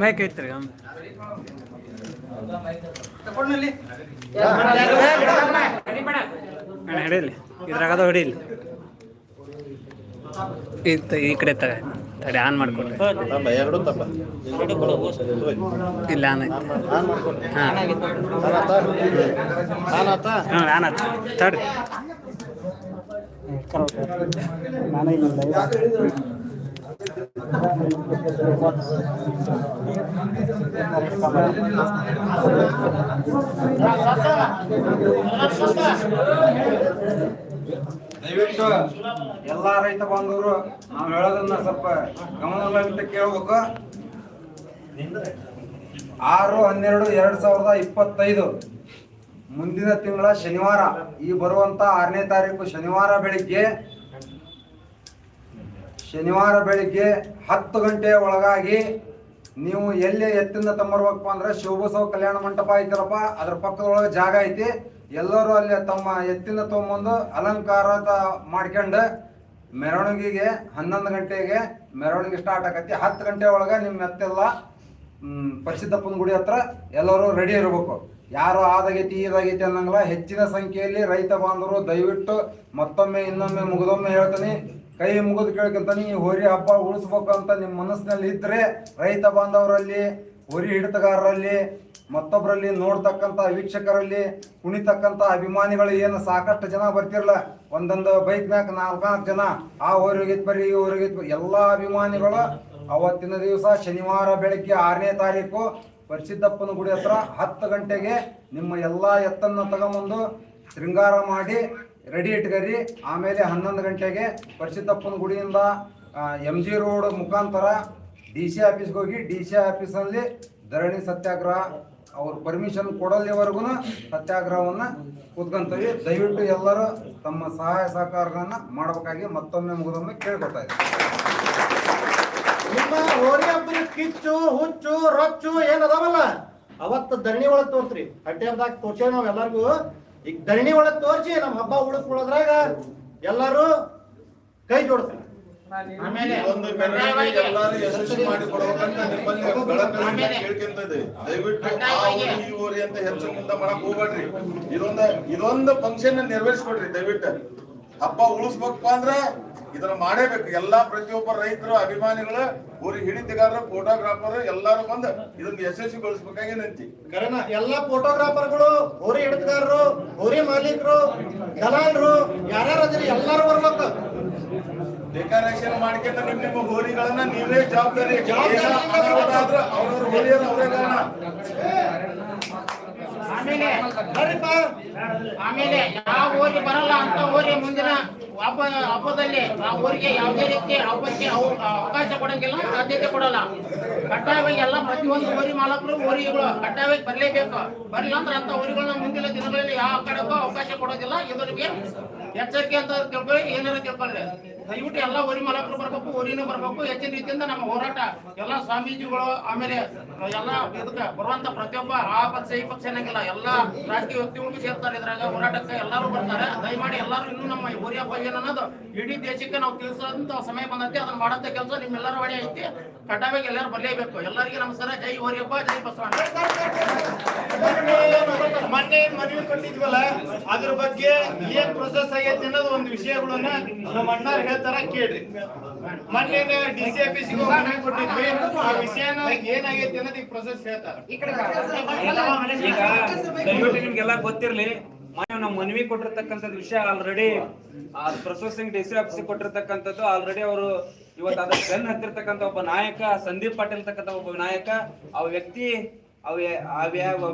Mic ಐತ್ರಿ ಹಿಡೀಲಿ ಇದ್ರಾಗದ ಹೊಡೀಲಿ ಇತ್ತ ಈ ಕಡೆ ತಗ ತಡಿ ಆನ್ ಮಾಡ್ಕೊಡ್ರಿ. ಇಲ್ಲ ಆನ್ ಐತಿ ಹಾಂ. ಆನ್ ಆನಾತ ಹಾಂ ಆನ್ ಆತು? ತಡ್ರಿ ದಯವಿಟ್ಟು ಎಲ್ಲಾ ರೈತ ಬಾಂಧವರು, ನಾವು ಹೇಳೋದನ್ನ ಸ್ವಲ್ಪ ಗಮನದಲ್ಲಿಟ್ಟು ಕೇಳ್ಬೇಕು. ಆರು, ಹನ್ನೆರಡು, ಎರಡ್ ಸಾವಿರದ ಇಪ್ಪತ್ತೈದು ಮುಂದಿನ ತಿಂಗಳ ಶನಿವಾರ, ಈ ಬರುವಂತ ಆರನೇ ತಾರೀಕು ಶನಿವಾರ ಬೆಳಿಗ್ಗೆ ಶನಿವಾರ ಬೆಳಿಗ್ಗೆ ಹತ್ತು ಗಂಟೆ ಒಳಗಾಗಿ ನೀವು ಎಲ್ಲಿ ಎತ್ತಿಂದ ತಂಬರ್ಬೇಕಪ್ಪ ಅಂದ್ರೆ ಶಿವಬಸವ ಕಲ್ಯಾಣ ಮಂಟಪ ಐತಿರಪ್ಪ ಅದ್ರ ಪಕ್ಕದೊಳಗೆ ಜಾಗ ಐತಿ. ಎಲ್ಲರೂ ಅಲ್ಲಿ ತಮ್ಮ ಎತ್ತಿಂದ ತಗೊಂಬಂದು ಅಲಂಕಾರ ಮಾಡ್ಕೊಂಡು ಮೆರವಣಿಗೆಗೆ ಹನ್ನೊಂದು ಗಂಟೆಗೆ ಮೆರವಣಿಗೆ ಸ್ಟಾರ್ಟ್ ಆಗತ್ತೆ. ಹತ್ತು ಗಂಟೆ ಒಳಗೆ ನಿಮ್ಮ ಎತ್ತೆಲ್ಲ ಹ್ಮ್, ಪರಿಶುದ್ಧಪ್ಪನ ಗುಡಿ ಹತ್ರ ಎಲ್ಲರೂ ರೆಡಿ ಇರಬೇಕು. ಯಾರು ಆದಾಗೈತಿ ಇದಾಗೈತಿ ಅನ್ನಂಗಿಲ್ಲ. ಹೆಚ್ಚಿನ ಸಂಖ್ಯೆಯಲ್ಲಿ ರೈತ ಬಾಂಧವರು ದಯವಿಟ್ಟು ಮತ್ತೊಮ್ಮೆ ಇನ್ನೊಮ್ಮೆ ಮುಗಿದೊಮ್ಮೆ ಹೇಳ್ತೀನಿ. ಕೈ ಮುಗಿದು ಕೇಳಕಂತ, ನೀ ಹೋರಿ ಹಬ್ಬ ಉಳಿಸ್ಬೇಕು ಅಂತ ನಿಮ್ಮ ಮನಸ್ಸಿನಲ್ಲಿ ಇದ್ರೆ ರೈತ ಬಾಂಧವರಲ್ಲಿ, ಹೋರಿ ಹಿಡಿತಗಾರರಲ್ಲಿ ಮತ್ತೊಬ್ಬರಲ್ಲಿ ನೋಡ್ತಕ್ಕಂಥ ವೀಕ್ಷಕರಲ್ಲಿ ಕುಣಿತಕ್ಕಂಥ ಅಭಿಮಾನಿಗಳು ಏನು ಸಾಕಷ್ಟು ಜನ ಬರ್ತಿರಲ್ಲ ಒಂದೊಂದು ಬೈಕ್ನಾಗ ನಾಲ್ಕಾಲ್ಕು ಜನ, ಆ ಊರಿಗೆ ಬರ್ರಿ, ಈ ಊರಿಗೆ ಎಲ್ಲಾ ಅಭಿಮಾನಿಗಳು ಅವತ್ತಿನ ದಿವಸ ಶನಿವಾರ ಬೆಳಗ್ಗೆ ಆರನೇ ತಾರೀಕು ಪರಿಸಿದ್ದಪ್ಪನ ಗುಡಿ ಹತ್ರ ಹತ್ತು ಗಂಟೆಗೆ ನಿಮ್ಮ ಎಲ್ಲಾ ಎತ್ತನ್ನ ತಗೊಂಬಂದು ಶೃಂಗಾರ ಮಾಡಿ ರೆಡಿ ಇಟ್ಕರಿ. ಆಮೇಲೆ ಹನ್ನೊಂದು ಗಂಟೆಗೆ ಪರಿಸಿದ್ದಪ್ಪನ ಗುಡಿಯಿಂದ ಎಂ ಜಿ ರೋಡ್ ಮುಖಾಂತರ ಡಿ ಸಿ ಆಫೀಸ್ಗೆ ಹೋಗಿ ಡಿ ಸಿ ಆಫೀಸಲ್ಲಿ ಧರಣಿ ಸತ್ಯಾಗ್ರಹ, ಅವ್ರ ಪರ್ಮಿಷನ್ ಕೊಡೋಲ್ಲಿವರೆಗೂ ಸತ್ಯಾಗ್ರಹವನ್ನು ಕೂತ್ಕೊಂತೀವಿ. ದಯವಿಟ್ಟು ಎಲ್ಲರೂ ತಮ್ಮ ಸಹಾಯ ಸಹಕಾರಗಳನ್ನು ಮಾಡಬೇಕಾಗಿ ಮತ್ತೊಮ್ಮೆ ಮುಗಿದೊಮ್ಮೆ ಕೇಳ್ಕೊತಾ ಇದ್ದೀವಿ ಕಿಚ್ಚು, ಹುಚ್ಚು, ರೊಚ್ಚು ಏನದಾವಲ್ಲ? ಅವತ್ತು ಧರಣಿ ಒಳಗೆ ತೋರ್ಸ್ರಿ. ಹಟ್ಟಿ ಹಬ್ಬದಾಗ ತೋರ್ಸೇವ್ ನಾವೆಲ್ಲರಿಗೂ. ಎಲ್ಲಾರ್ಗು ಈಗ ಧರಣಿ ಒಳಗೆ ತೋರ್ಸಿ ನಮ್ಮ ಹಬ್ಬ ಉಳಿಸ್ಕೊಳ್ಳೋದ್ರಾಗ ಎಲ್ಲಾರು ಕೈ ಜೋಡಿಸ್ರಿ. ಒಂದು ಮೆರವಣಿಗೆ ಎಲ್ಲಾರು ಯಶಸ್ವಿ ಮಾಡಿ ಕೊಡಬೇಕಂತ ನಿಮ್ಮಲ್ಲಿ ಬೆಳಕಲ್ಲಿ ಕೇಳ್ಕೊಂತ ಇದ್ದೀವಿ. ದಯವಿಟ್ಟು ಈ ಊರಿ ಅಂತ ಹೆಚ್ಚು ಮುಂದೆ ಮಾಡಕ್ ಹೋಗ್ಬೇಡ್ರಿ. ಇದೊಂದ ಇದೊಂದು ಫಂಕ್ಷನ್ ನೆರವೇರಿಸ್ಕೊಡ್ರಿ ದಯವಿಟ್ಟು. ಹಬ್ಬ ಉಳಿಸ್ಬೇಕಪ್ಪ ಅಂದ್ರ ಇದನ್ನ ಮಾಡೇಬೇಕು. ಎಲ್ಲಾ ಪ್ರತಿಯೊಬ್ಬ ರೈತರು ಅಭಿಮಾನಿಗಳು ಊರಿ ಹಿಡಿತಗಾರರು ಫೋಟೋಗ್ರಾಫರ್ ಎಲ್ಲಾರು ಬಂದು ಇದನ್ನ ಯಶಸ್ವಿಗೊಳಿಸ್ಬೇಕಾಗಿ ನಿಂತಿ ಕರೆನ ಎಲ್ಲಾ ಫೋಟೋಗ್ರಾಫರ್ಗಳು ಹೋರಿ ಹಿಡಿತಗಾರರು ಹೋರಿ ಮಾಲೀಕರು ದಲಾಲರು ಯಾರ್ಯಾರು ಅದಿರಿ? ಎಲ್ಲಾರು ಬರ್ಬೇಕು. ಡೆಕೋರೇಷನ್ ಮಾಡ್ಕೊಂಡ ನಿಮ್ ನಿಮ್ಮ ಹೋರಿಗಳನ್ನ ನೀವೇ ಜವಾಬ್ದಾರಿ. ಅವ್ರವ್ರ ಹೋರಿಯನ್ನ ಅವರೇ ಕಾರಣ. ಆಮೇಲೆ ಆಮೇಲೆ ಯಾವ ಊರಿಗೆ ಬರಲ್ಲ ಅಂತ ಊರಿಗೆ ಮುಂದಿನ ಹಬ್ಬ, ಹಬ್ಬದಲ್ಲಿ ಆ ಊರಿಗೆ ಯಾವುದೇ ರೀತಿ ಹಬ್ಬಕ್ಕೆ ಅವ- ಅವಕಾಶ ಕೊಡಂಗಿಲ್ಲ, ಆದ್ಯತೆ ಕೊಡಲ್ಲ. ಕಡ್ಡಾಯವಾಗಿ ಎಲ್ಲ ಪ್ರತಿಯೊಂದು ಊರಿ ಮಾಲಕರು ಊರಿಗಳು ಕಡ್ಡಾಯವಾಗಿ ಬರಲೇಬೇಕು. ಬರಲಿಲ್ಲ ಅಂದ್ರೆ ಅಂತ ಊರಿಗಳನ್ನ ಮುಂದಿನ ದಿನಗಳಲ್ಲಿ ಯಾವ ಕಡೆಗೂ ಅವಕಾಶ ಕೊಡೋದಿಲ್ಲ. ಇದರಿಗೆ ಎಚ್ಚರಿಕೆ ಅಂತ ತಿಳ್ಕೊಳ್ಳಿ ಏನಾರ ತಿಳ್ಕೊಳ್ಳಿ. ದಯವಿಟ್ಟು ಎಲ್ಲ ಓರಿ ಮಾಲಕರು ಬರ್ಬೇಕು, ಓರಿನ ಬರ್ಬೇಕು. ಹೆಚ್ಚಿನ ರೀತಿಯಿಂದ ನಮ್ಮ ಹೋರಾಟ, ಎಲ್ಲ ಸ್ವಾಮೀಜಿಗಳು, ಆಮೇಲೆ ಎಲ್ಲ ಇದಕ್ಕೆ ಬರುವಂತ ಪ್ರತಿಯೊಬ್ಬ ಆ ಪಕ್ಷ, ಈ ಪಕ್ಷ ಅನ್ನಂಗಿಲ್ಲ. ಎಲ್ಲ ರಾಜಕೀಯ ವ್ಯಕ್ತಿಗಳಿಗೂ ಸೇರ್ತಾರೆ ಇದ್ರಾಗ, ಹೋರಾಟಕ್ಕೆ ಎಲ್ಲರೂ ಬರ್ತಾರೆ. ದಯಮಾಡಿ ಎಲ್ಲರೂ ಇನ್ನೂ ನಮ್ಮ ಈ ಬಗ್ಗೆ ಅನ್ನೋದು ಇಡೀ ದೇಶಕ್ಕೆ ನಾವು ತಿಳಿಸೋಂತ ಸಮಯ ಬಂದೈತಿ, ಅದನ್ನ ಮಾಡಂತ ಕೆಲಸ ನಿಮ್ಮೆಲ್ಲರ ಹೊಡೆ ಐತಿ. ಕಡ್ಡಾಯವಾಗಿ ಎಲ್ಲರೂ ಬರಲೇಬೇಕು. ಎಲ್ಲರಿಗೂ ನಮಸ್ಕಾರ. ಜೈ ಓರಿಯಪ್ಪ ಜೈ ಬಸವಣ್ಣ. ಮೊನ್ನೆ ಏನ್ ಮನವಿ ಕೊಟ್ಟಿದ್ವಲ್ಲ ಅದ್ರ ಬಗ್ಗೆ ಏನ್ ಪ್ರೊಸೆಸ್ ಆಗೈತಿ ಅನ್ನೋದು ಒಂದು ವಿಷಯಗಳನ್ನ ನಮ್ಮ ಅಣ್ಣಾರ್ ಹೇಳ್ತಾರ ಕೇಳ್ರಿ. ಮೊನ್ನೆ ಡಿ ಸಿ ಮನವಿ ಕೊಟ್ಟಿದ್ವಿ. ಆ ವಿಷಯನ ಏನಾಗೈತಿ ಅನ್ನೋದು ಈ ಪ್ರೊಸೆಸ್ ಹೇಳ್ತಾರ. ಈಗ ದಯವಿಟ್ಟು ನಿಮ್ಗೆಲ್ಲ ಗೊತ್ತಿರ್ಲಿ ಮೊನ್ನೆ ನಾವು ಮನವಿ ಕೊಟ್ಟಿರ್ತಕ್ಕಂಥದ್ದು ವಿಷಯ already processing D C office ಕೊಟ್ಟಿರ್ತಕ್ಕಂಥದ್ದು ಆಲ್ರೆಡಿ ಅವರು ಇವತ್ತು ಅದ್ರ ಬೆನ್ ಹತ್ತಿರ್ತಕ್ಕಂಥ ಒಬ್ಬ ನಾಯಕ, ಸಂದೀಪ್ ಪಾಟೀಲ್ ತಕ್ಕಂಥ ಒಬ್ಬ ನಾಯಕ, ಆ ವ್ಯಕ್ತಿ ಆ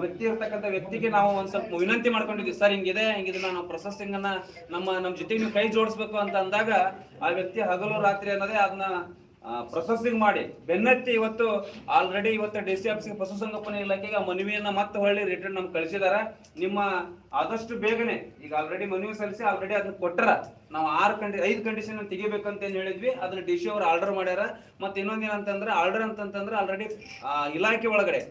ವ್ಯಕ್ತಿ ಇರ್ತಕ್ಕಂಥ ವ್ಯಕ್ತಿಗೆ ನಾವು ಒಂದ್ ಸ್ವಲ್ಪ ವಿನಂತಿ ಮಾಡ್ಕೊಂಡಿದ್ವಿ. ಸರ್, ಹಿಂಗಿದೆ ಹಿಂಗಿದ್ರೆ ನಾವು ಪ್ರೊಸೆಸಿಂಗ್ ಅನ್ನ ನಮ್ಮ ನಮ್ಮ ಜೊತೆಗೆ ನೀವು ಕೈ ಜೋಡಿಸ್ಬೇಕು ಅಂತ ಅಂದಾಗ ಆ ವ್ಯಕ್ತಿ ಹಗಲು ರಾತ್ರಿ ಅನ್ನೋದೇ ಅದನ್ನ ಪ್ರೊಸೆಸಿಂಗ್ ಮಾಡಿ. ಬೆನ್ನತ್ತಿ ಇವತ್ತು ಆಲ್ರೆಡಿ ಇವತ್ತು ಡಿ ಸಿ ಆಫೀಸ್ಗೆ ಪಶುಸಂಗೋಪನೆ ಇಲಾಖೆಗೆ ಆ ಮನವಿಯನ್ನ ಮತ್ತೆ ಹೊಳ್ಳಿ ರಿಟರ್ನ್ ನಮ್ಗೆ ಕಳಿಸಿದಾರ. ನಿಮ್ಮ ಆದಷ್ಟು ಬೇಗನೆ, ಈಗ ಆಲ್ರೆಡಿ ಮನವಿ ಸಲ್ಲಿಸಿ ಆಲ್ರೆಡಿ ಅದನ್ನ ಕೊಟ್ಟರ ನಾವು ಆರು ಕಂಡಿ ಐದು ಕಂಡೀಷನ್ ತೆಗಿಬೇಕಂತ ಏನ್ ಹೇಳಿದ್ವಿ. ಅದನ್ನ ಡಿ ಸಿ ಅವರು ಆರ್ಡರ್ ಮಾಡ್ಯಾರ. ಮತ್ತೆ ಇನ್ನೊಂದೇನಂತಂದ್ರೆ ಆರ್ಡರ್ ಅಂತಂತಂದ್ರೆ ಆಲ್ರೆಡಿ ಇಲಾಖೆ ಒಳಗಡೆ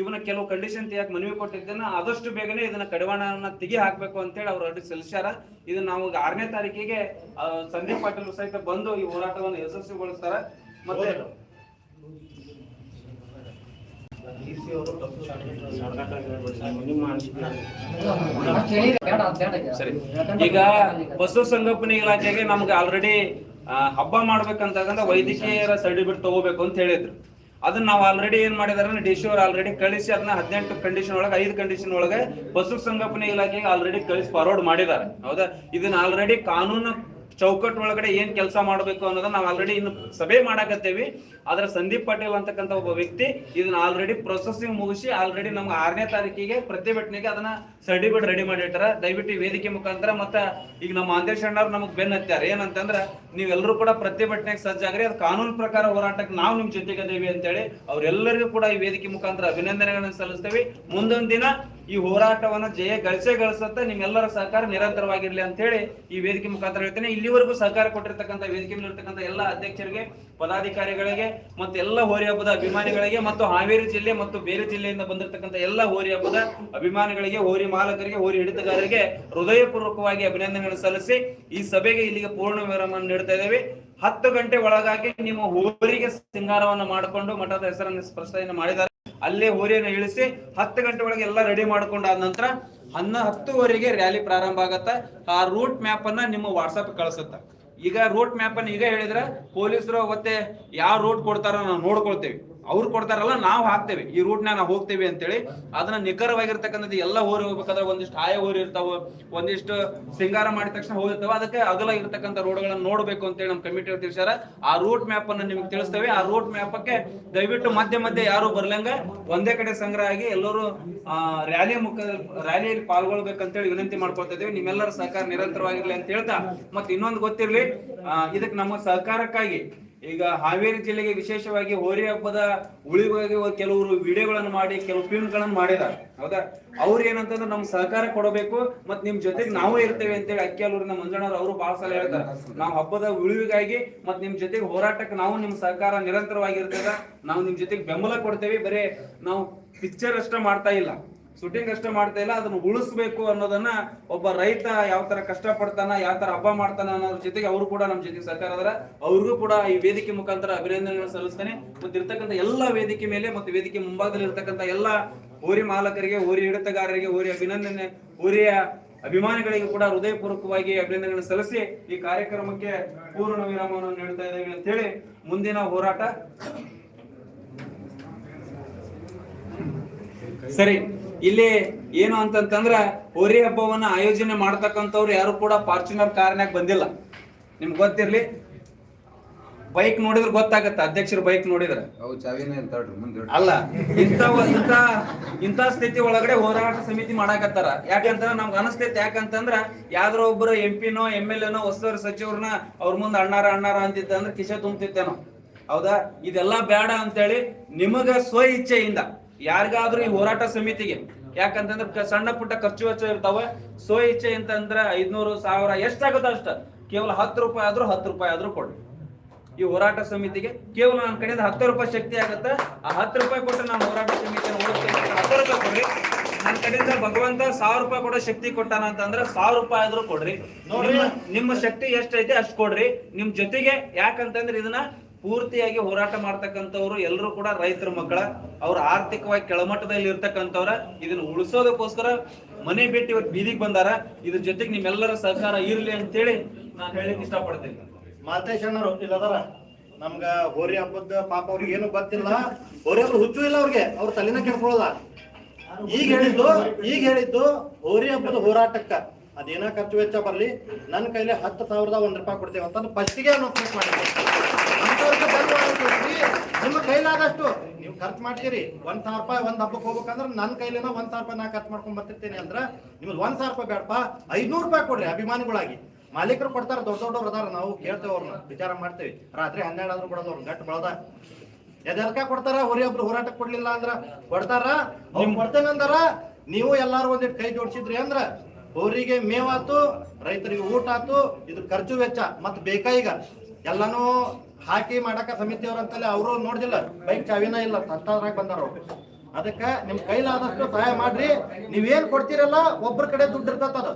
ಇವನ ಕೆಲವು ಕಂಡೀಷನ್ ತೆಗಿಯಕ್ ಮನವಿ ಕೊಟ್ಟಿದ್ದನ್ನ ಆದಷ್ಟು ಬೇಗನೆ ಇದನ್ನ ಕಡಿವಾಣವನ್ನ ತೆಗಿ ಹಾಕ್ಬೇಕು ಅಂತೇಳಿ ಅವ್ರು ಅಡ್ಡಿ ಸಲ್ಲಿಸ್ಯಾರ. ಇದನ್ನ ನಾವು ಆರನೇ ತಾರೀಕಿಗೆ ಸಂದೀಪ್ ಪಾಟೀಲ್ ಸಹಿತ ಬಂದು ಈ ಹೋರಾಟವನ್ನು ಯಶಸ್ವಿಗೊಳಿಸ್ತಾರ. ಮತ್ತೆ ಸರಿ. ಈಗ ಪಶು ಸಂಗೋಪನೆ ಇಲಾಖೆಗೆ ನಮ್ಗೆ ಆಲ್ರೆಡಿ ಹಬ್ಬ ಮಾಡ್ಬೇಕಂತ ವೈದ್ಯಕೀಯರ ಸರ್ಟಿಫಿಕೇಟ್ ತಗೋಬೇಕು ಅಂತ ಹೇಳಿದ್ರು. ಅದನ್ನ ನಾವು ಆಲ್ರೆಡಿ ಏನ್ ಮಾಡಿದಾರೆ ಡಿ ಸಿ ಅವ್ರು ಆಲ್ರೆಡಿ ಕಳಿಸಿ ಅದನ್ನ ಹದಿನೆಂಟು ಕಂಡೀಷನ್ ಒಳಗೆ, ಐದು ಕಂಡೀಷನ್ ಒಳಗೆ ಪಶು ಸಂಗೋಪನೆ ಇಲಾಖೆಗೆ ಆಲ್ರೆಡಿ ಕಳಿಸಿ ಫಾರ್ವರ್ಡ್ ಮಾಡಿದ್ದಾರೆ. ಹೌದಾ? ಇದನ್ನ ಆಲ್ರೆಡಿ ಕಾನೂನು ಚೌಕಟ್ಟು ಒಳಗಡೆ ಏನ್ ಕೆಲಸ ಮಾಡಬೇಕು ಅನ್ನೋದನ್ನ ನಾವು ಆಲ್ರೆಡಿ ಇನ್ನು ಸಭೆ ಮಾಡಾಕತ್ತೇವಿ. ಆದ್ರೆ ಸಂದೀಪ್ ಪಾಟೀಲ್ ಅಂತಕ್ಕಂಥ ಒಬ್ಬ ವ್ಯಕ್ತಿ ಇದನ್ನ ಆಲ್ರೆಡಿ ಪ್ರೊಸೆಸಿಂಗ್ ಮುಗಿಸಿ ಆಲ್ರೆಡಿ ನಮ್ಗೆ ಆರನೇ ತಾರೀಕಿಗೆ ಪ್ರತಿಭಟನೆಗೆ ಅದನ್ನ ಸರ್ಟಿಫಿಕೇಟ್ ರೆಡಿ ಮಾಡಿಟ್ಟಾರ ದಯವಿಟ್ಟು ವೇದಿಕೆ ಮುಖಾಂತರ ಮತ್ತ ಈಗ ನಮ್ಮ ಆಂದೇಶ್ ಅಣ್ಣವ್ರು ನಮಗ್ ಬೆನ್ ಹತ್ಯಾರ. ಏನಂತಂದ್ರ ನೀವೆಲ್ಲರೂ ಕೂಡ ಪ್ರತಿಭಟನೆಗೆ ಸಜ್ಜಾಗ್ರಿ. ಅದು ಕಾನೂನು ಪ್ರಕಾರ ಹೋರಾಟಕ್ಕೆ ನಾವು ನಿಮ್ ಜೊತೆಗಿದ್ದೇವೆ ಅಂತೇಳಿ ಅವ್ರೆಲ್ಲರಿಗೂ ಕೂಡ ಈ ವೇದಿಕೆ ಮುಖಾಂತರ ಅಭಿನಂದನೆಗಳನ್ನು ಸಲ್ಲಿಸ್ತೇವೆ. ಮುಂದೊಂದು ದಿನ ಈ ಹೋರಾಟವನ್ನ ಜಯ ಗಳಿಸೇ ಗಳಿಸುತ್ತೆ. ನಿಮ್ಮೆಲ್ಲರ ಸಹಕಾರ ನಿರಂತರವಾಗಿರ್ಲಿ ಅಂತ ಹೇಳಿ ಈ ವೇದಿಕೆ ಮುಖಾಂತರ ಹೇಳ್ತೇನೆ. ಇಲ್ಲಿವರೆಗೂ ಸಹಕಾರ ಕೊಟ್ಟಿರ್ತಕ್ಕಂಥ, ವೇದಿಕೆ ಮೇಲೆ ಇರ್ತಕ್ಕಂಥ ಎಲ್ಲ ಅಧ್ಯಕ್ಷರಿಗೆ, ಪದಾಧಿಕಾರಿಗಳಿಗೆ ಮತ್ತು ಎಲ್ಲ ಹೋರಿ ಹಬ್ಬದ ಅಭಿಮಾನಿಗಳಿಗೆ ಮತ್ತು ಹಾವೇರಿ ಜಿಲ್ಲೆ ಮತ್ತು ಬೇರೆ ಜಿಲ್ಲೆಯಿಂದ ಬಂದಿರತಕ್ಕಂಥ ಎಲ್ಲ ಹೋರಿ ಹಬ್ಬದ ಅಭಿಮಾನಿಗಳಿಗೆ, ಹೋರಿ ಮಾಲಕರಿಗೆ, ಹೋರಿ ಹಿಡಿತಗಾರರಿಗೆ ಹೃದಯಪೂರ್ವಕವಾಗಿ ಅಭಿನಂದನೆಗಳನ್ನು ಸಲ್ಲಿಸಿ ಈ ಸಭೆಗೆ ಇಲ್ಲಿಗೆ ಪೂರ್ಣ ವಿವರವನ್ನು ನೀಡ್ತಾ ಇದ್ದೇವೆ. ಹತ್ತು ಗಂಟೆ ಒಳಗಾಗಿ ನಿಮ್ಮ ಹೋರಿಗೆ ಸಿಂಗಾರವನ್ನು ಮಾಡಿಕೊಂಡು ಮಠದ ಹೆಸರನ್ನು ಸ್ಪಷ್ಟೆಯನ್ನು ಮಾಡಿದ್ದಾರೆ. ಅಲ್ಲೇ ಹೋರಿಯನ್ನು ಇಳಿಸಿ ಹತ್ತು ಗಂಟೆ ಒಳಗೆ ಎಲ್ಲ ರೆಡಿ ಮಾಡ್ಕೊಂಡಾದ ನಂತರ ಹನ್ನ ಹತ್ತುವರೆಗೆ ರ್ಯಾಲಿ ಪ್ರಾರಂಭ ಆಗತ್ತ. ಆ ರೂಟ್ ಮ್ಯಾಪ್ ಅನ್ನ ನಿಮ್ಮ ವಾಟ್ಸಪ್ ಕಳಿಸುತ್ತ. ಈಗ ರೂಟ್ ಮ್ಯಾಪ್ ಅನ್ನ ಈಗ ಹೇಳಿದ್ರೆ ಪೊಲೀಸರು ಮತ್ತೆ ಯಾವ ರೂಟ್ ಕೊಡ್ತಾರೋ ನಾವು ನೋಡ್ಕೊಳ್ತೇವೆ. ಅವ್ರು ಕೊಡ್ತಾರಲ್ಲ, ನಾವು ಹಾಕ್ತೇವೆ. ಈ ರೂಟ್ ನಾವು ಹೋಗ್ತೇವೆ ಅಂತೇಳಿ ಅದನ್ನ ನಿಖರವಾಗಿರ್ತಕ್ಕಂಥದ್ದು ಎಲ್ಲ ಹೋರಿ ಹೋಗ್ಬೇಕಾದ್ರೆ ಒಂದಿಷ್ಟು ಹಾಯ ಹೋರಿ ಇರ್ತಾವ, ಒಂದಿಷ್ಟು ಸಿಂಗಾರ ಮಾಡಿದ ತಕ್ಷಣ ಹೋಗಿರ್ತಾವ ಅದಕ್ಕೆ ಅಗಲ ಇರ್ತಕ್ಕಂಥ ರೋಡ್ಗಳನ್ನ ನೋಡ್ಬೇಕು ಅಂತೇಳಿ ನಮ್ಮ ಕಮಿಟಿ ತಿಳಿಸ್ಯಾರ. ಆ ರೂಟ್ ಮ್ಯಾಪ್ ಅನ್ನ ನಿಮ್ಗೆ ತಿಳಿಸ್ತೇವೆ. ಆ ರೂಟ್ ಮ್ಯಾಪಕ್ಕೆ ದಯವಿಟ್ಟು ಮಧ್ಯೆ ಮಧ್ಯೆ ಯಾರು ಬರ್ಲಂಗ, ಒಂದೇ ಕಡೆ ಸಂಗ್ರಹ ಆಗಿ ಎಲ್ಲರೂ ರ್ಯಾಲಿ ಮುಖ ರ್ಯಾಲಿಯಲ್ಲಿ ಪಾಲ್ಗೊಳ್ಬೇಕಂತೇಳಿ ವಿನಂತಿ ಮಾಡ್ಕೊಳ್ತಾ ಇದ್ದೇವೆ. ನಿಮ್ಮೆಲ್ಲರ ಸಹಕಾರ ನಿರಂತರವಾಗಿರ್ಲಿ ಅಂತ ಹೇಳ್ತಾ, ಮತ್ತೆ ಇನ್ನೊಂದು ಗೊತ್ತಿರ್ಲಿ ಇದಕ್ಕೆ ನಮ್ಮ ಸಹಕಾರಕ್ಕಾಗಿ ಈಗ ಹಾವೇರಿ ಜಿಲ್ಲೆಗೆ ವಿಶೇಷವಾಗಿ ಹೋರಿ ಹಬ್ಬದ ಉಳಿವಾಗಿ ಕೆಲವರು ವಿಡಿಯೋಗಳನ್ನು ಮಾಡಿ, ಕೆಲವು ಫಿಲ್ಮ್ಗಳನ್ನು ಮಾಡಿದ್ದಾರೆ ಹೌದಾ? ಅವ್ರು ಏನಂತಂದ್ರೆ ನಮ್ಗೆ ಸಹಕಾರ ಕೊಡಬೇಕು ಮತ್ ನಿಮ್ ಜೊತೆಗೆ ನಾವು ಇರ್ತೇವೆ ಅಂತೇಳಿ ಅಕ್ಕಿಯಲ್ಲೂರಿನ ಮಂಜಣ್ಣವ್ರು ಅವರು ಬಹಳ ಸಲ ಹೇಳ್ತಾರೆ. ನಾವು ಹಬ್ಬದ ಉಳಿವಿಗಾಗಿ ಮತ್ ನಿಮ್ ಜೊತೆಗೆ ಹೋರಾಟಕ್ಕೆ ನಾವು ನಿಮ್ ಸಹಕಾರ ನಿರಂತರವಾಗಿರ್ತದ ನಾವು ನಿಮ್ ಜೊತೆಗೆ ಬೆಂಬಲ ಕೊಡ್ತೇವೆ, ಬರೀ ನಾವು ಪಿಕ್ಚರ್ ಅಷ್ಟೇ ಮಾಡ್ತಾ ಇಲ್ಲ. ಶೂಟಿಂಗ್ ಅಷ್ಟೇ ಮಾಡ್ತಾ ಇಲ್ಲ, ಅದನ್ನು ಉಳಿಸ್ಬೇಕು ಅನ್ನೋದನ್ನ ಒಬ್ಬ ರೈತ ಯಾವ ತರ ಕಷ್ಟ ಪಡ್ತಾನ ಯಾವ ತರ ಹಬ್ಬ ಮಾಡ್ತಾನ ಅನ್ನೋದ್ರ ಜೊತೆಗೆ ಅವರು ಕೂಡ ನಮ್ಮ ಜೊತೆಗೆ ಸರ್ಕಾರ ಅದರ. ಅವ್ರಿಗೂ ಕೂಡ ಈ ವೇದಿಕೆ ಮುಖಾಂತರ ಅಭಿನಂದನೆಗಳನ್ನು ಸಲ್ಲಿಸ್ತಾನೆ. ಮತ್ತೆ ಇರ್ತಕ್ಕಂಥ ಎಲ್ಲ ವೇದಿಕೆ ಮೇಲೆ ಮತ್ತು ವೇದಿಕೆ ಮುಂಭಾಗದಲ್ಲಿ ಇರ್ತಕ್ಕಂಥ ಎಲ್ಲ ಹೋರಿ ಮಾಲಕರಿಗೆ ಹೋರಿ ಹಿಡಿತಗಾರರಿಗೆ ಹೋರಿ ಅಭಿನಂದನೆ ಹೋರಿಯ ಅಭಿಮಾನಿಗಳಿಗೆ ಕೂಡ ಹೃದಯಪೂರ್ವಕವಾಗಿ ಅಭಿನಂದನೆಗಳನ್ನು ಸಲ್ಲಿಸಿ ಈ ಕಾರ್ಯಕ್ರಮಕ್ಕೆ ಪೂರ್ಣ ವಿರಾಮವನ್ನು ನೀಡುತ್ತಾ ಇದ್ದೇವೆ ಅಂತ ಹೇಳಿ ಮುಂದಿನ ಹೋರಾಟ. ಸರಿ ಇಲ್ಲಿ ಏನು ಅಂತಂತಂದ್ರ ಹೋರಿ ಹಬ್ಬವನ್ನ ಆಯೋಜನೆ ಮಾಡ್ತಕ್ಕಂಥವ್ರು ಯಾರು ಕೂಡ ಫಾರ್ಚುನರ್ ಕಾರ್ನಾಗ ಬಂದಿಲ್ಲ. ನಿಮ್ಗೆ ಗೊತ್ತಿರ್ಲಿ? ಬೈಕ್ ನೋಡಿದ್ರೆ ಗೊತ್ತಾಗತ್ತ ಅಧ್ಯಕ್ಷರು ಬೈಕ್ ನೋಡಿದ್ರೆ. ಅಲ್ಲ ಇಂಥ ಇಂತ ಇಂಥ ಇಂಥ ಸ್ಥಿತಿ ಒಳಗಡೆ ಹೋರಾಟ ಸಮಿತಿ ಮಾಡಾಕತ್ತಾರ. ಯಾಕಂತಂದ್ರೆ ನಮ್ಗೆ ಅನಸ್ತೈತಿ ಯಾಕಂತಂದ್ರ ಯಾವ್ದಾರ ಒಬ್ಬರು ಎಂ ಪಿನೋ ಎಂ ಎಲ್ ಎನೋ ವಸ್ತುವರಿ ಸಚಿವರನ್ನ ಅವ್ರ ಮುಂದೆ ಅಣ್ಣಾರ ಅಣ್ಣಾರ ಅಂತಿದ್ದ ಅಂದ್ರೆ ಕಿಶೆ ತುಂಬ್ತಿತ್ತೇನೋ. ಹೌದಾ? ಇದೆಲ್ಲ ಬೇಡ ಅಂತೇಳಿ ನಿಮಗ ಸ್ವ ಇಚ್ಛೆಯಿಂದ ಯಾರಿಗಾದ್ರೂ ಈ ಹೋರಾಟ ಸಮಿತಿಗೆ ಯಾಕಂತಂದ್ರೆ ಸಣ್ಣ ಪುಟ್ಟ ಖರ್ಚು ವೆಚ್ಚ ಇರ್ತಾವ. ಸ್ವ ಇಚ್ಛೆ ಅಂತಂದ್ರ ಐದ್ನೂರು ಸಾವಿರ ಎಷ್ಟಾಗುತ್ತೋ ಅಷ್ಟ. ಕೇವಲ ಹತ್ತು ರೂಪಾಯಿ ಆದ್ರೂ ಹತ್ತು ರೂಪಾಯಿ ಆದ್ರೂ ಕೊಡ್ರಿ ಈ ಹೋರಾಟ ಸಮಿತಿಗೆ ಕೇವಲ ನನ್ನ ಕಡೆಯಿಂದ ಹತ್ತು ರೂಪಾಯಿ ಶಕ್ತಿ ಆಗುತ್ತೆ. ಆ ಹತ್ತು ರೂಪಾಯಿ ಕೊಟ್ಟು ನಾನು ಹೋರಾಟ ಸಮಿತಿಯನ್ನು ಓಡಿಸ್ತೇನೆ ಹತ್ತು ರೂಪಾಯಿ ಕೊಡ್ರಿ. ನನ್ನ ಕಡೆಯಿಂದ ಭಗವಂತ ಸಾವಿರ ರೂಪಾಯಿ ಕೊಡೋ ಶಕ್ತಿ ಕೊಟ್ಟಾನ ಅಂತಂದ್ರೆ ಸಾವಿರ ರೂಪಾಯಿ ಆದ್ರೂ ಕೊಡ್ರಿ. ನೋಡ್ರಿ. ನಿಮ್ಮ- ನಿಮ್ಮ ಶಕ್ತಿ ಎಷ್ಟೈತೆ ಅಷ್ಟು ಕೊಡ್ರಿ. ನಿಮ್ ಜೊತೆಗೆ ಯಾಕಂತಂದ್ರೆ ಇದನ್ನ ಪೂರ್ತಿಯಾಗಿ ಹೋರಾಟ ಮಾಡ್ತಕ್ಕಂಥವ್ರು ಎಲ್ಲರೂ ಕೂಡ ರೈತರ ಮಕ್ಕಳ, ಅವ್ರ ಆರ್ಥಿಕವಾಗಿ ಕೆಳಮಟ್ಟದಲ್ಲಿ ಇರ್ತಕ್ಕಂಥವ್ರ, ಇದನ್ನ ಉಳಿಸೋದಕ್ಕೋಸ್ಕರ ಮನೆ ಬಿಟ್ಟು ಇವತ್ತು ಬೀದಿಗೆ ಬಂದಾರ. ಇದ್ರ ಜೊತೆಗೆ ನಿಮ್ಮೆಲ್ಲರ ಸಹಕಾರ ಇರ್ಲಿ ಅಂತೇಳಿ ನಾನು ಹೇಳಕ್ ಇಷ್ಟಪಡ್ತೇನೆ. ಮಾತೇಶ್ ಅಣ್ಣರು ಇಲ್ಲದಾರ ನಮ್ಗ ಹೋರಿ ಹಬ್ಬದ ಪಾಪ ಅವ್ರಿಗೆ ಏನು ಗೊತ್ತಿಲ್ಲ. ಹೋರಿ ಹಬ್ಬ ಹುಚ್ಚು ಇಲ್ಲ ಅವ್ರಿಗೆ. ಅವ್ರ ತಲೆನ ಕೆಡ್ಕೊಳ್ಳಲ್ಲ ಈಗ ಹೇಳಿದ್ದು ಈಗ ಹೇಳಿದ್ದು ಹೋರಿ ಹಬ್ಬದ ಹೋರಾಟಕ್ಕ ಅದೇನ ಖರ್ಚು ವೆಚ್ಚ ಬರಲಿ. ನನ್ನ ಕೈಲಿ ಹತ್ತು ಸಾವಿರದ ಒಂದ್ ರೂಪಾಯಿ ಕೊಡ್ತೇವೆ ಅಂತ ಫಸ್ಟಿಗೆ ಅನೌನ್ಸ್ಮೆಂಟ್ ಮಾಡಿದ್ವಿ ನಿಮ್ಮ ಕೈಲಾದಷ್ಟು ನೀವು ಖರ್ಚು ಮಾಡ್ತೀರಿ. ಒಂದ್ ಸಾವಿರ ರೂಪಾಯಿ ಒಂದ್ ಹಬ್ಬಕ್ಕೆ ಹೋಗ್ಬೇಕಂದ್ರೆ ನನ್ನ ಕೈಲೇನ ಒಂದ್ ಸಾವಿರ ರೂಪಾಯಿ ನಾ ಖರ್ಚು ಮಾಡ್ಕೊಂಡ್ ಬರ್ತಿರ್ತೀನಿ ಅಂದ್ರೆ ನಿಮ್ಗೆ ಒಂದ್ ಸಾವಿರ ರೂಪಾಯಿ ಬೇಡಪ್ಪ. ಐನೂರು ರೂಪಾಯಿ ಕೊಡ್ರಿ ಅಭಿಮಾನಿಗಳಾಗಿ. ಮಾಲೀಕರು ಕೊಡ್ತಾರ ದೊಡ್ಡ ದೊಡ್ಡವ್ರು ಅದಾರ ನಾವು ಕೇಳ್ತೇವೆ ಅವ್ರನ್ನ ವಿಚಾರ ಮಾಡ್ತೇವೆ. ರಾತ್ರಿ ಹನ್ನೆರಡು ಆದ್ರೂ ಕೊಡೋದು ಅವ್ರು ಗಟ್ಟು ಬಳದ. ಎದರ್ಕ ಕೊಡ್ತಾರ ಹೊರಿ ಒಬ್ರು ಹೋರಾಟ ಕೊಡ್ಲಿಲ್ಲ ಅಂದ್ರ ಕೊಡ್ತಾರ. ಅವ್ರು ಕೊಡ್ತೇನೆ ಅಂದಾರ ನೀವು ಎಲ್ಲಾರು ಒಂದಿಟ್ಟು ಕೈ ಜೋಡಿಸಿದ್ರಿ ಅಂದ್ರ ಅವರಿಗೆ ಮೇವಾತು ರೈತರಿಗೆ ಊಟ ಆತು ಇದು ಖರ್ಚು ವೆಚ್ಚ ಮತ್ ಬೇಕಾ ಈಗ? ಎಲ್ಲಾನು ಹಾಕಿ ಮಾಡಕ ಸಮಿತಿಯವ್ರ ಅಂತಲೇ ಅವರು ನೋಡ್ದಿಲ್ಲ. ಬೈಕ್ ಚಾವಿನ ಇಲ್ಲ ತಷ್ಟಾದ್ರಾಗ ಬಂದಾರ ಅವ್ರು. ಅದಕ್ಕ ನಿಮ್ ಕೈಲಾದಷ್ಟು ಸಹಾಯ ಮಾಡ್ರಿ. ನೀವೇನ್ ಕೊಡ್ತೀರಲ್ಲ ಒಬ್ಬರ ಕಡೆ ದುಡ್ಡು ಇರ್ತದ ಅದು.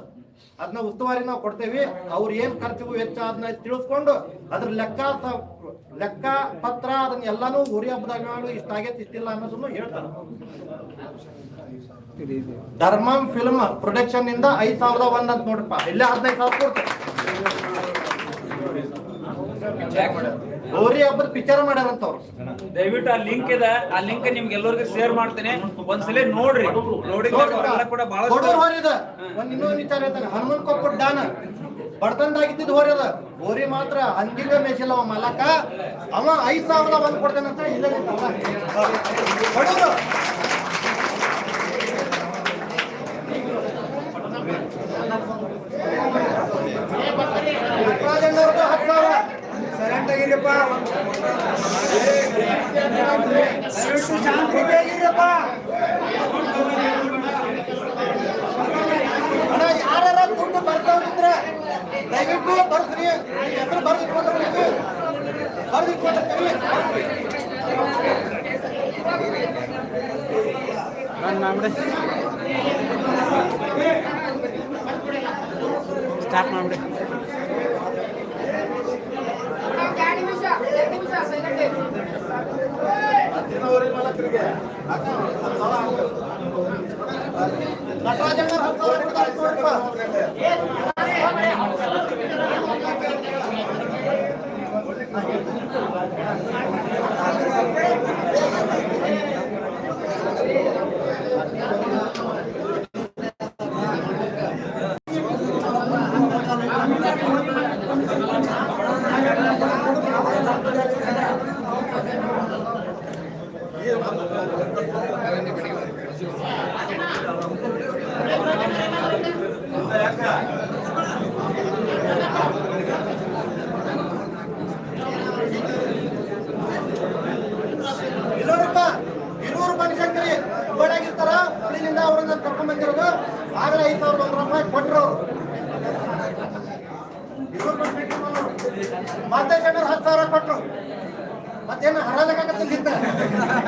ಅದನ್ನ ಉಸ್ತುವಾರಿ ನಾವು ಕೊಡ್ತೇವಿ. ಅವ್ರು ಏನ್ ಖರ್ಚು ವೆಚ್ಚ ಅದನ್ನ ತಿಳಿಸ್ಕೊಂಡು ಅದ್ರ ಲೆಕ್ಕ ಲೆಕ್ಕ, ಪತ್ರ ಅದನ್ನ ಎಲ್ಲಾನು ಊರಿ ಹಬ್ಬದಾಗ ಇಷ್ಟ ಆಗೈತಿ, ಇಷ್ಟಿಲ್ಲ ಅನ್ನೋದನ್ನು ಹೇಳ್ತಾರ. ಧರ್ಮಂ ಫಿಲ್ಮ್ ಪ್ರೊಡಕ್ಷನ್ ಇಂದ ಐದ್ ಸಾವಿರದ ಒಂದ್ ಅಂತ ನೋಡ್ರಪ್ಪ. ಇಲ್ಲೇ ಹದಿನೈದು ಸಾವಿರ ಕೊಡ್ತಾರೆ ಗೌರಿ ಹಬ್ಬದ ಪಿಕ್ಚರ್ ಮಾಡ್ಯಾರಂತ ಅವ್ರು. ದಯವಿಟ್ಟು ಆ ಲಿಂಕ್ ಇದೆ. ಆ ಲಿಂಕ್ ನಿಮ್ಗೆ ಎಲ್ಲರಿಗೂ ಶೇರ್ ಮಾಡ್ತೇನೆ. ಒಂದ್ಸಲ ನೋಡ್ರಿ. ನೋಡಿ ಕೂಡ ಬಹಳ ಇದೆ. ಒಂದ್ ಇನ್ನೊಂದು ವಿಚಾರ ಹೇಳ್ತಾನೆ. ಹನುಮನ್ ಕೊಪ್ಪದ ದಾನ. ಬಡತನದಾಗಿದ್ದಿದ್ದು ಹೊರಿ ಅದ. ಹೋರಿ ಮಾತ್ರ ಅಂದಿಗೆ ಮೇಸಿಲ್ಲ ಅವ ಮಲಕ. ಅವ ಐದ್ ಸಾವಿರ ಒಂದ್ ಕೊಡ್ತೇನೆ ಅಂತ ಇಲ್ಲ ಬಡವರು ನಟರಾಜಣ್ಣವ್ರದ್ದು ಹತ್ತು ಸಾವಿರ ಸೈಲೆಂಟ್ ಆಗಿರಪ್ಪ ಅಣ್ಣ ಯಾರ ದುಡ್ಡು ಬರ್ತಾವ್ರಿದ್ರ ದಯವಿಟ್ಟು ಬರ್ಸ್ರಿ ಈ ಹೆಸರು ಬರ್ದಿಟ್ಕೊಂಡ್ರೆ ನೀವು ಬರ್ದಿಟ್ಕೊಂಡ್ರೆ ಸ್ಟಾರ್ಟ್ ಮಾಡ್ಬಿಡಿ.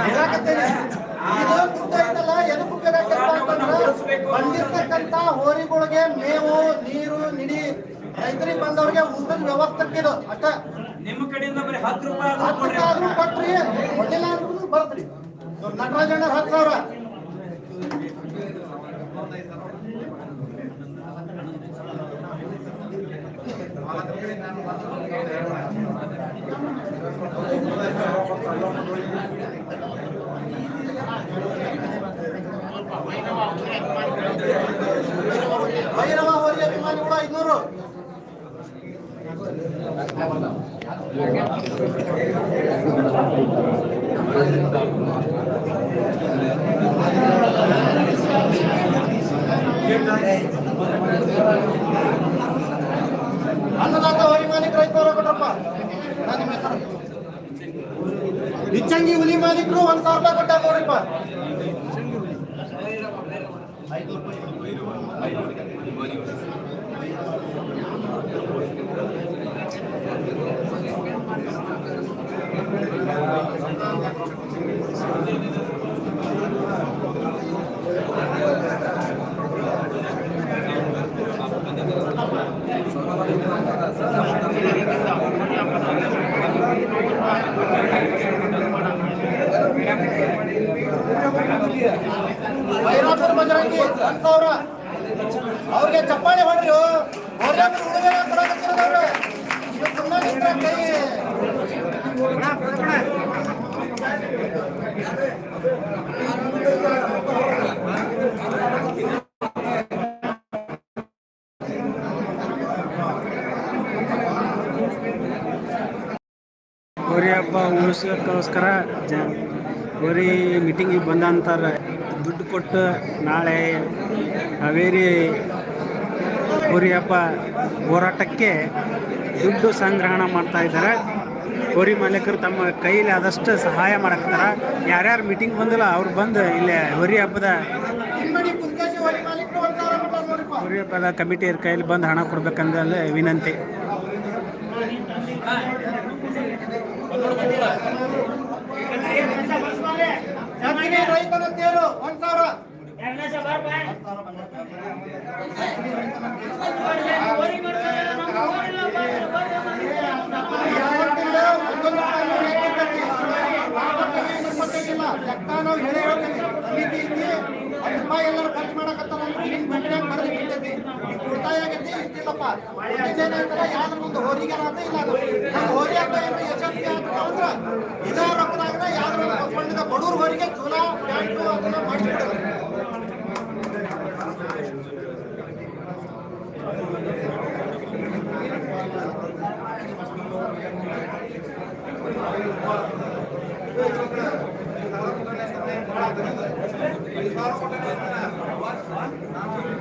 ಹೇಳಾಕತ್ತೇನೆ ಇದು ಎದಕ್ಕೆ ಬಂದಿರ್ತಕ್ಕಂತ ಹೋರಿಗಳಿಗೆ ಮೇವು ನೀರು ನಿಡಿ. ರೈತರಿಗೆ ಬಂದವ್ರಿಗೆ ಊಟದ ವ್ಯವಸ್ಥೆಕ್ಕಿದು ಅಷ್ಟ. ನಿಮ್ಮ ಕಡೆಯಿಂದ ಬರೀ ಹತ್ತು ರೂಪಾಯಿ ಹತ್ತು ಕೊಡ್ರಿ. ಆದ್ರೂ ಕೊಟ್ರಿ. ಕೊಟ್ಟಿಲ್ಲ ಅಂದ್ರೂ ಬರ್ತ್ರಿ. ನಟರಾಜಣ್ಣ ಹತ್ತು ಸಾವಿರ. Thank you. Gracias. ಉಳಿಸೋಕ್ಕೋಸ್ಕರ ಜ ಬರೀ ಮೀಟಿಂಗಿಗೆ ಬಂದ ಅಂತಾರೆ ದುಡ್ಡು ಕೊಟ್ಟು ನಾಳೆ ಹಾವೇರಿ ಹೋರಿ ಹಬ್ಬ ಹೋರಾಟಕ್ಕೆ ದುಡ್ಡು ಸಂಗ್ರಹಣ ಮಾಡ್ತಾ ಇದ್ದಾರೆ ಹೋರಿ ಮಾಲೀಕರು ತಮ್ಮ ಕೈಯಲ್ಲಿ ಆದಷ್ಟು ಸಹಾಯ ಮಾಡಕ್ತಾರ ಯಾರ್ಯಾರು ಮೀಟಿಂಗ್ ಬಂದಿಲ್ಲ ಅವ್ರು ಬಂದು ಇಲ್ಲಿ ಹೋರಿ ಹಬ್ಬದ ಹೋರಿ ಹಬ್ಬದ ಕಮಿಟಿಯವ್ರ ಕೈಯಲ್ಲಿ ಬಂದು ಹಣ ಕೊಡ್ಬೇಕಂದ್ರೆ ವಿನಂತಿ. ರೈತನ ತೇರು ಒಂದ್ ಸಾವಿರ ನಾವು ಹೇಳೇ ಹೇಳ್ತೀವಿ. ಸಮಿತಿ ಐತಿ, ಹತ್ತು ರೂಪಾಯಿ ಎಲ್ಲರೂ ಖರ್ಚು ಮಾಡಕತ್ತಾರ ಹಿಂಗ್ ಮನ್ಯಾಗ ಬರ್ದ್ ಬಿಡ್ತೈತಿ. ಈಗ ಉಳಿತಾಯ ಆಗೈತಿ, ಇಷ್ಟಿಲ್ಲಪ್ಪ. ಯಾವ್ದ್ರ ಒಂದು ಹೋರಿಗೆ ಇಲ್ಲ ಹೋರಿ ಆಗ್ತಾ ಅಂದ್ರ ಇದೇ ರೊಕ್ಕದಾಗನ ಯಾವ್ದ್ರ ಒಂದು ಬಸವಣ್ಣಗ ಬಡವ್ರ ಹೋರಿಗೆ ಚೂಲ ಪ್ಯಾಂಟು ಅದನ್ನ ಮಾಡಿಸ್ಬಿಡೋದು. ಹನುಮಂತ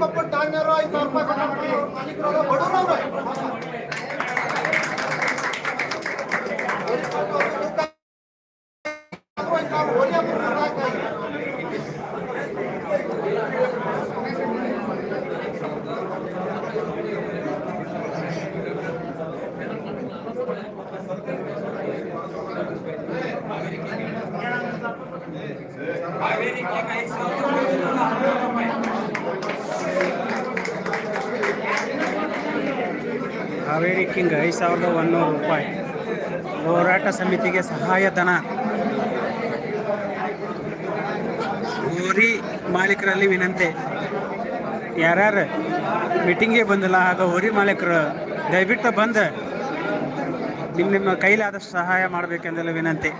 ಕೊಪ್ಪ ಧಾನ್ಯರು ಐದು ಸಾವಿರ ರೂಪಾಯಿ ಬಡವ್ರು ಹಾವೇರಿ ಕಿಂಗ್ ಐದು ಸಾವಿರದ ಒಂದೂರು ರೂಪಾಯಿ. ಹೋರಾಟ ಸಮಿತಿಗೆ ಸಹಾಯಧನ ಹೋರಿ ಮಾಲೀಕರಲ್ಲಿ ವಿನಂತಿ. ಯಾರ್ಯಾರು ಮೀಟಿಂಗಿಗೆ ಬಂದಿಲ್ಲ, ಆಗ ಹೋರಿ ಮಾಲೀಕರು ದಯವಿಟ್ಟು ಬಂದು ನಿಮ್ಮ ನಿಮ್ಮ ಕೈಲಾದಷ್ಟು ಸಹಾಯ ಮಾಡಬೇಕೆಂದೆಲ್ಲ ವಿನಂತಿ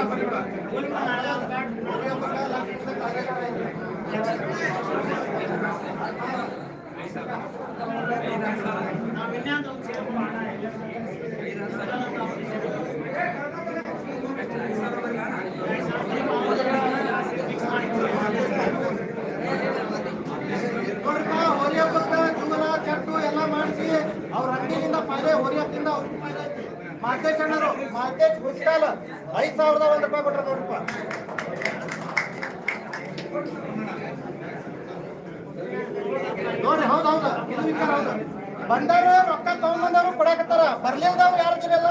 ನೋಡ್ರಿಪ್ಪ, ಹೋರಿ ಹಬ್ಬಕ್ಕ ಜುಮಲ ಚಟ್ಟು ಎಲ್ಲ ಮಾಡಿಸಿ ಅವ್ರ ಅಂಗಡಿಯಿಂದ ಪಾಲೆ ಹೋರಿ ಹಬ್ಬದಿಂದ ಅವ್ರಿಗೆ ಪಾಲೆ ಐತಿ. ಮಾರ್ಕೆಟ್ ಅಣ್ಣರು ಮಾರ್ಕೆಟ್ ಹುಸ್ಕಾಲ ಐದ್ ಸಾವಿರದ ಒಂದ್ ರೂಪಾಯಿ ಕೊಟ್ರ ನೋಡ್ರಿಪ್ಪ ನೋಡ್ರಿ ಹೌದು ಹೌದು. ಇದು ವಿಚಾರ, ಹೌದು. ಬಂದವರು ರೊಕ್ಕ ತಗೊಂಡ್ಬಂದವ್ರು ಕೊಡಕತ್ತಾರ. ಬರ್ಲಿಲ್ದವ್ರು ಯಾರು ಇದಿರಲ್ಲ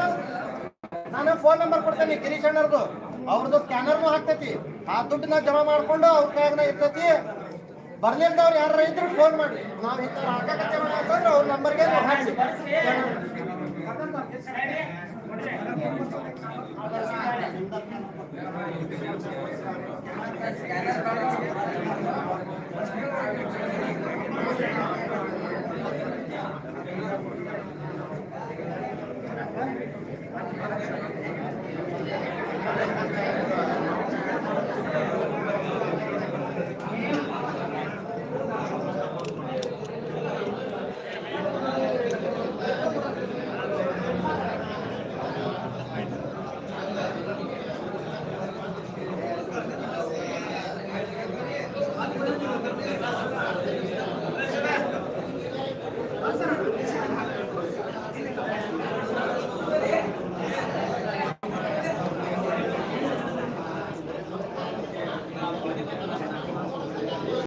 ನಾನು ಫೋನ್ ನಂಬರ್ ಕೊಡ್ತೇನೆ ಗಿರೀಶ್ ಅಣ್ಣರ್ದು ಅವ್ರದ್ದು ಸ್ಕ್ಯಾನರ್ನು ಹಾಕ್ತೈತಿ. ಆ ದುಡ್ಡನ್ನ ಜಮಾ ಮಾಡ್ಕೊಂಡು ಅವ್ರ ಕೈಯಾಗನ ಇರ್ತೈತಿ. ಬರ್ಲಿಲ್ದವ್ರು ಯಾರು ಇದ್ರು ಫೋನ್ ಮಾಡಿ ನಾವ್ ಇಂಥ ಹಾಕಕತ್ತೇವೆ ಅಂತಂದ್ರೆ ಅವ್ರ ನಂಬರ್ಗೆ ನೀವು Thank you.